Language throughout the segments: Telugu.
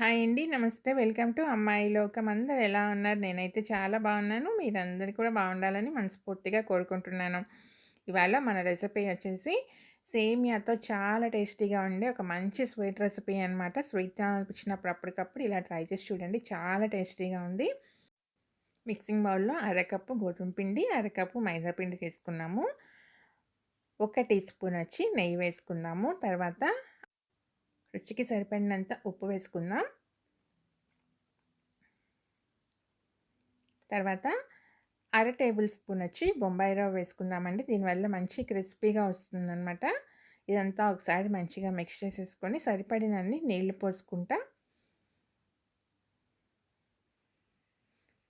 హాయ్ అండి. నమస్తే. వెల్కమ్ టు అమ్మాయి లోకం. అందరు ఎలా ఉన్నారు? నేనైతే చాలా బాగున్నాను. మీరందరూ కూడా బాగుండాలని మనస్ఫూర్తిగా కోరుకుంటున్నాను. ఇవాళ మన రెసిపీ వచ్చేసి సేమియాతో చాలా టేస్టీగా ఉండే ఒక మంచి స్వీట్ రెసిపీ అనమాట. స్వీట్ అనిపించినప్పుడు అప్పటికప్పుడు ఇలా ట్రై చేసి చూడండి. చాలా టేస్టీగా ఉంది. మిక్సింగ్ బౌల్‌లో అరకప్పు గోధుమ పిండి, అరకప్పు మైదా పిండి తీసుకున్నాము. ఒక టీ స్పూన్ వచ్చి నెయ్యి వేసుకున్నాము తర్వాత రుచికి సరిపడినంత ఉప్పు వేసుకుందాం. తర్వాత అర టేబుల్ స్పూన్ వచ్చి బొంబాయి రవ్వ వేసుకుందామండి. దీనివల్ల మంచి క్రిస్పీగా వస్తుందన్నమాట. ఇదంతా ఒకసారి మంచిగా మిక్స్ చేసేసుకొని సరిపడినన్ని నీళ్ళు పోసుకుంటా.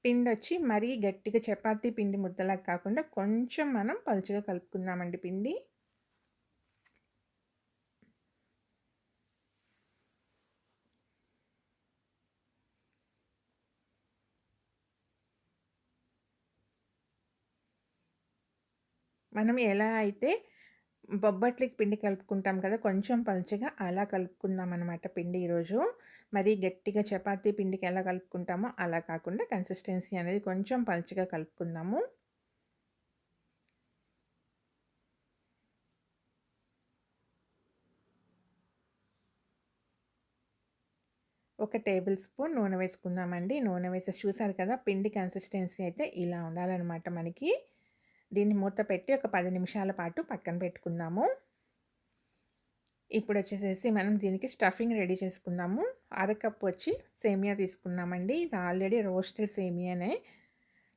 పిండి వచ్చి మరీ గట్టిగా చపాతీ పిండి ముద్దలా కాకుండా కొంచెం మనం పలుచగా కలుపుకుందామండి పిండి. మనం ఎలా అయితే బొబ్బట్లకి పిండి కలుపుకుంటాం కదా కొంచెం పలుచగా అలా కలుపుకుందాం అనమాట పిండి ఈరోజు. మరి గట్టిగా చపాతీ పిండికి ఎలా కలుపుకుంటామో అలా కాకుండా కన్సిస్టెన్సీ అనేది కొంచెం పలుచగా కలుపుకుందాము. ఒక టేబుల్ స్పూన్ నూనె వేసుకుందామండి. నూనె వేసి చూసారు కదా పిండి కన్సిస్టెన్సీ అయితే ఇలా ఉండాలన్నమాట మనకి. దీన్ని మూత పెట్టి ఒక పది నిమిషాల పాటు పక్కన పెట్టుకుందాము. ఇప్పుడు వచ్చేసేసి మనం దీనికి స్టఫింగ్ రెడీ చేసుకుందాము. అరకప్పు వచ్చి సేమియా తీసుకున్నామండి. ఇది ఆల్రెడీ రోస్టెడ్ సేమియానే.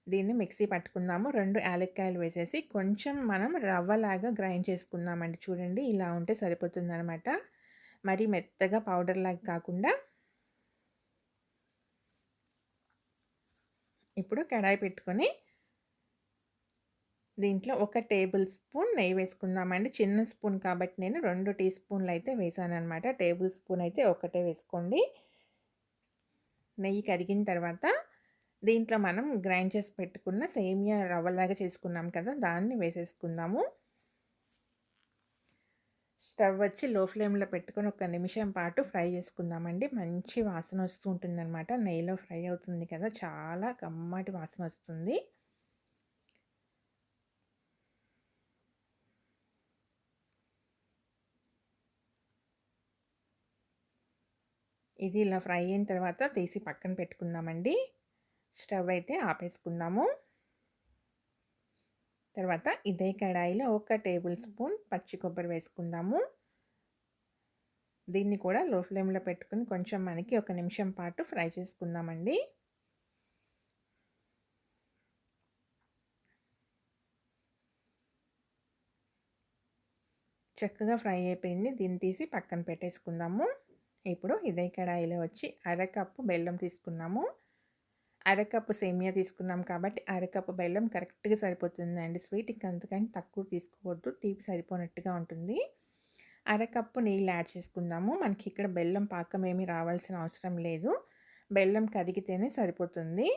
దీన్ని మిక్సీ పట్టుకుందాము. రెండు యాలక్కాయలు వేసేసి కొంచెం మనం రవ్వలాగా గ్రైండ్ చేసుకుందామండి. చూడండి ఇలా ఉంటే సరిపోతుందనమాట మరీ మరి మెత్తగా పౌడర్ లాగా కాకుండా ఇప్పుడు కడాయి పెట్టుకొని దీంట్లో ఒక టేబుల్ స్పూన్ నెయ్యి వేసుకుందామండి. చిన్న స్పూన్ కాబట్టి నేను రెండు టీ స్పూన్లు అయితే వేసాను అనమాట టేబుల్ స్పూన్ అయితే ఒకటే వేసుకోండి. నెయ్యి కరిగిన తర్వాత దీంట్లో మనం గ్రైండ్ చేసి పెట్టుకున్న సేమియా రవ్వలాగా చేసుకున్నాం కదా దాన్ని వేసేసుకుందాము. స్టవ్ వచ్చి లో ఫ్లేమ్లో పెట్టుకొని ఒక నిమిషం పాటు ఫ్రై చేసుకుందామండి. మంచి వాసన వస్తుంటుందన్నమాట నెయ్యిలో ఫ్రై అవుతుంది కదా చాలా కమ్మటి వాసన వస్తుంది. ఇది ఇలా ఫ్రై అయిన తర్వాత తీసి పక్కన పెట్టుకుందామండి. స్టవ్ అయితే ఆపేసుకుందాము. తర్వాత ఇదే కడాయిలో ఒక టేబుల్ స్పూన్ పచ్చి కొబ్బరి వేసుకుందాము. దీన్ని కూడా లో ఫ్లేమ్లో పెట్టుకుని కొంచెం మనకి ఒక నిమిషం పాటు ఫ్రై చేసుకుందామండి. చక్కగా ఫ్రై అయిపోయింది. దీన్ని తీసి పక్కన పెట్టేసుకుందాము. ఇప్పుడు ఇదే కడాయిలో వచ్చి అరకప్పు బెల్లం తీసుకున్నాము. అరకప్పు సేమియా తీసుకున్నాం కాబట్టి అరకప్పు బెల్లం కరెక్ట్గా సరిపోతుందండి. స్వీట్ ఇంకా అంతకంటే తక్కువ తీసుకోవద్దు. తీపి సరిపోనట్టుగా ఉంటుంది. అరకప్పు నీళ్ళు యాడ్ చేసుకుందాము. మనకి ఇక్కడ బెల్లం పాకం ఏమీ రావాల్సిన అవసరం లేదు. బెల్లం కదిగితేనే సరిపోతుంది.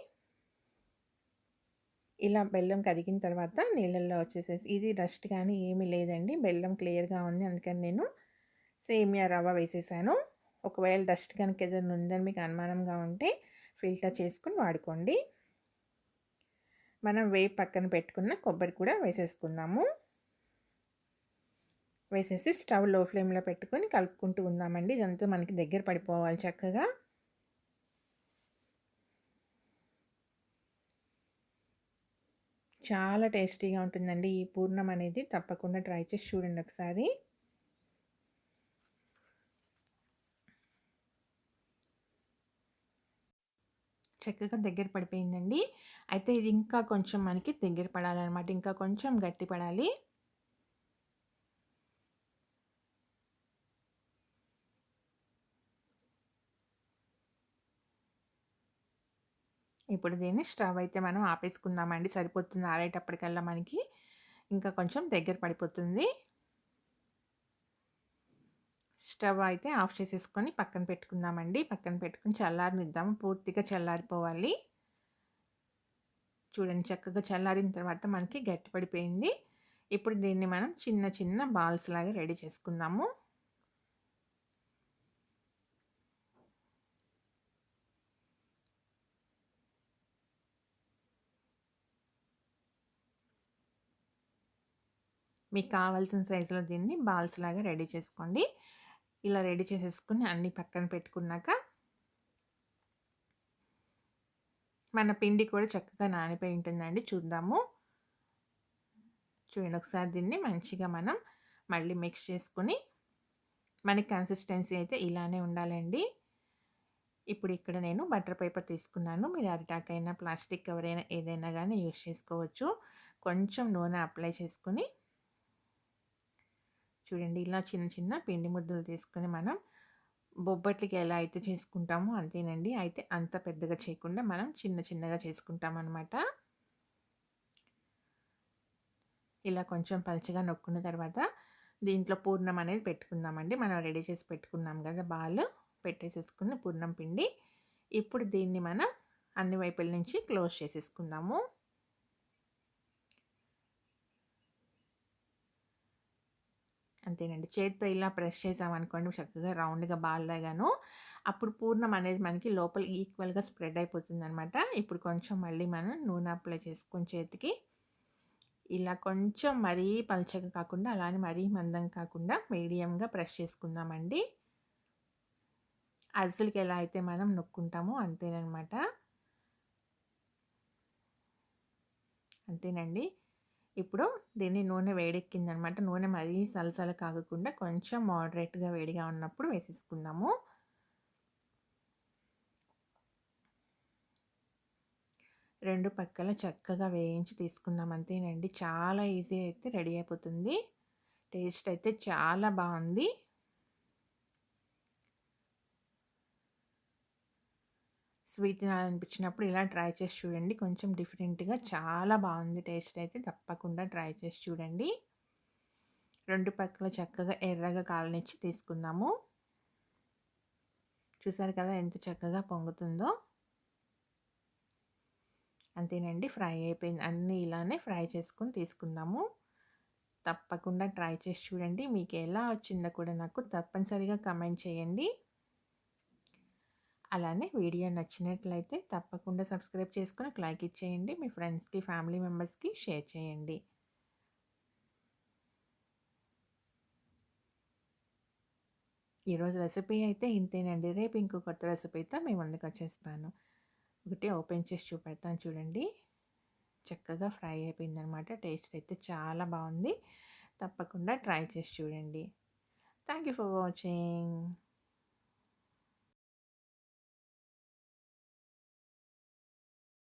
ఇలా బెల్లం కరిగిన తర్వాత నీళ్ళల్లో వచ్చేసేసి ఇది డస్ట్ కానీ ఏమీ లేదండి. బెల్లం క్లియర్గా ఉంది. అందుకని నేను సేమియా రవ్వ వేసేసాను. ఒకవేళ డస్ట్ కనుక ఏదైనా ఉందని మీకు అనుమానంగా ఉంటే ఫిల్టర్ చేసుకుని వాడుకోండి. మనం వేయి పక్కన పెట్టుకున్న కొబ్బరి కూడా వేసేసుకుందాము. వేసేసి స్టవ్లో ఫ్లేమ్లో పెట్టుకొని కలుపుకుంటూ ఉందామండి. ఇదంతా మనకి దగ్గర పడిపోవాలి చక్కగా. చాలా టేస్టీగా ఉంటుందండి. ఈ పూర్ణం అనేది తప్పకుండా ట్రై చేసి చూడండి ఒకసారి. చక్కగా దగ్గర పడిపోయిందండి. అయితే ఇది ఇంకా కొంచెం మనకి దగ్గర పడాలన్నమాట. ఇంకా కొంచెం గట్టి పడాలి. ఇప్పుడు దీన్ని స్టవ్ అయితే మనం ఆపేసుకుందామండి. సరిపోతుంది ఆడేటప్పటికల్లా మనకి. ఇంకా కొంచెం దగ్గర పడిపోతుంది. స్టవ్ అయితే ఆఫ్ చేసేసుకొని పక్కన పెట్టుకుందామండి. పక్కన పెట్టుకుని చల్లారినిద్దాము. పూర్తిగా చల్లారిపోవాలి. చూడండి చక్కగా చల్లారిన తర్వాత మనకి గట్టిపడిపోయింది. ఇప్పుడు దీన్ని మనం చిన్న చిన్న బాల్స్ లాగా రెడీ చేసుకుందాము. మీకు కావాల్సిన సైజులో దీన్ని బాల్స్ లాగా రెడీ చేసుకోండి. ఇలా రెడీ చేసేసుకుని అన్నీ పక్కన పెట్టుకున్నాక మన పిండి కూడా చక్కగా నానిపోయి ఉంటుందండి. చూద్దాము. చూడండి ఒకసారి దీన్ని మంచిగా మనం మళ్ళీ మిక్స్ చేసుకుని మనకి కన్సిస్టెన్సీ అయితే ఇలానే ఉండాలండి. ఇప్పుడు ఇక్కడ నేను బటర్ పేపర్ తీసుకున్నాను. మీరు అరిటాకైనా అయినా ప్లాస్టిక్ కవర్ అయినా ఏదైనా కానీ యూస్ చేసుకోవచ్చు. కొంచెం నూనె అప్లై చేసుకుని చూడండి ఇలా చిన్న చిన్న పిండి ముద్దలు తీసుకొని మనం బొబ్బట్లకి ఎలా అయితే చేసుకుంటామో అంతేనండి. అయితే అంత పెద్దగా చేయకుండా మనం చిన్న చిన్నగా చేసుకుంటాం అనమాట ఇలా కొంచెం పలుచగా నొక్కున్న తర్వాత దీంట్లో పూర్ణం అనేది పెట్టుకుందామండి. మనం రెడీ చేసి పెట్టుకున్నాం కదా బాల్ పెట్టేసేసుకుని పూర్ణం పిండి. ఇప్పుడు దీన్ని మనం అన్ని వైపుల నుంచి క్లోజ్ చేసేసుకుందాము. అంతేనండి. చేతితో ఇలా ప్రెస్ చేసామనుకోండి చక్కగా రౌండ్గా బాల్లాగాను అప్పుడు పూర్ణం అనేది మనకి లోపల ఈక్వల్గా స్ప్రెడ్ అయిపోతుంది అనమాట ఇప్పుడు కొంచెం మళ్ళీ మనం నూనె అప్లై చేసుకుని చేతికి ఇలా కొంచెం మరీ పలచగా కాకుండా అలానే మరీ మందం కాకుండా మీడియంగా ప్రెస్ చేసుకుందామండి. అరిసెలకి ఎలా అయితే మనం నొక్కుంటామో అంతేనమాట అంతేనండి. ఇప్పుడు దీన్ని నూనె వేడెక్కిందనమాట. నూనె మరీ సలసల కాగకుండా కొంచెం మోడరేట్గా వేడిగా ఉన్నప్పుడు వేసేసుకుందాము. రెండు పక్కల చక్కగా వేయించి తీసుకుందాం అంతేనండి. చాలా ఈజీ అయితే రెడీ అయిపోతుంది. టేస్ట్ అయితే చాలా బాగుంది. స్వీట్ తినాలనిపించినప్పుడు ఇలా ట్రై చేసి చూడండి. కొంచెం డిఫరెంట్గా చాలా బాగుంది టేస్ట్ అయితే. తప్పకుండా ట్రై చేసి చూడండి. రెండు పక్కల చక్కగా ఎర్రగా కాలనిచ్చి తీసుకుందాము. చూసారు కదా ఎంత చక్కగా పొంగుతుందో. అంతేనండి. ఫ్రై అయిపోయింది. అన్నీ ఇలానే ఫ్రై చేసుకొని తీసుకుందాము. తప్పకుండా ట్రై చేసి చూడండి. మీకు ఎలా వచ్చిందో కూడా నాకు తప్పనిసరిగా కమెంట్ చేయండి. అలానే వీడియో నచ్చినట్లయితే తప్పకుండా సబ్స్క్రైబ్ చేసుకొని లైక్ ఇచ్చేయండి. మీ ఫ్రెండ్స్కి ఫ్యామిలీ మెంబర్స్కి షేర్ చేయండి. ఈరోజు రెసిపీ అయితే ఇంతేనండి. రేపు ఇంకో కొత్త రెసిపీతో మేము ముందుకు వచ్చేస్తాను. ఒకటి ఓపెన్ చేసి చూపెడతాను చూడండి. చక్కగా ఫ్రై అయిపోయిందనమాట. టేస్ట్ అయితే చాలా బాగుంది. తప్పకుండా ట్రై చేసి చూడండి. Thank you for watching.